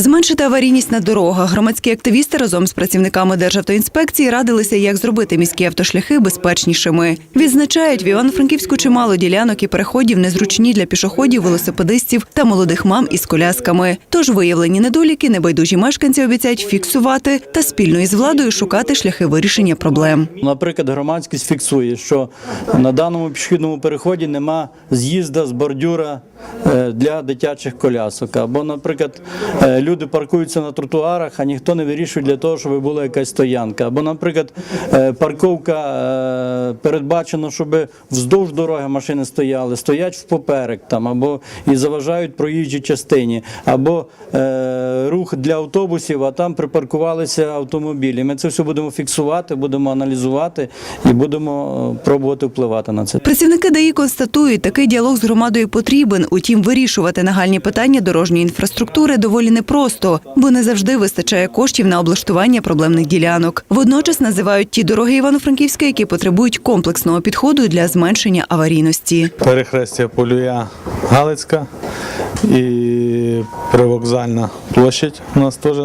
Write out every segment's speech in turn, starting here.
Зменшити аварійність на дорогах. Громадські активісти разом з працівниками Державтоінспекції радилися, як зробити міські автошляхи безпечнішими. Відзначають, в Івано-Франківську чимало ділянок і переходів незручні для пішоходів, велосипедистів та молодих мам із колясками. Тож виявлені недоліки небайдужі мешканці обіцяють фіксувати та спільно із владою шукати шляхи вирішення проблем. Наприклад, громадськість фіксує, що на даному пішохідному переході нема з'їзда з бордюра для дитячих колясок. Або, наприклад, е, люди паркуються на тротуарах, а ніхто не вирішує для того, щоб була якась стоянка. Або, наприклад, е, парковка передбачена, щоб вздовж дороги машини стояли, стоять впоперек там, або і заважають проїжджій частині, або е, рух для автобусів, а там припаркувалися автомобілі. Ми це все будемо фіксувати, будемо аналізувати і будемо е, пробувати впливати на це. Працівники ДАІ констатують, такий діалог з громадою потрібен. Утім, вирішувати нагальні питання дорожньої інфраструктури доволі непросто, бо не завжди вистачає коштів на облаштування проблемних ділянок. Водночас називають ті дороги Івано-Франківська, які потребують комплексного підходу для зменшення аварійності. перехрестя Полюя Галицька і привокзальна площадь у нас теж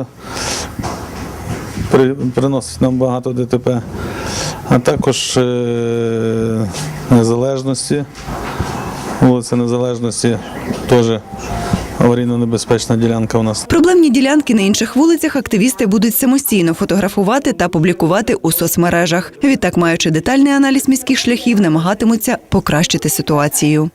при- приносить нам багато ДТП, а також е, незалежності. Вулиця Незалежності теж аварійно-небезпечна ділянка у нас. Проблемні ділянки на інших вулицях активісти будуть самостійно фотографувати та публікувати у соцмережах. Відтак, маючи детальний аналіз міських шляхів, намагатимуться покращити ситуацію.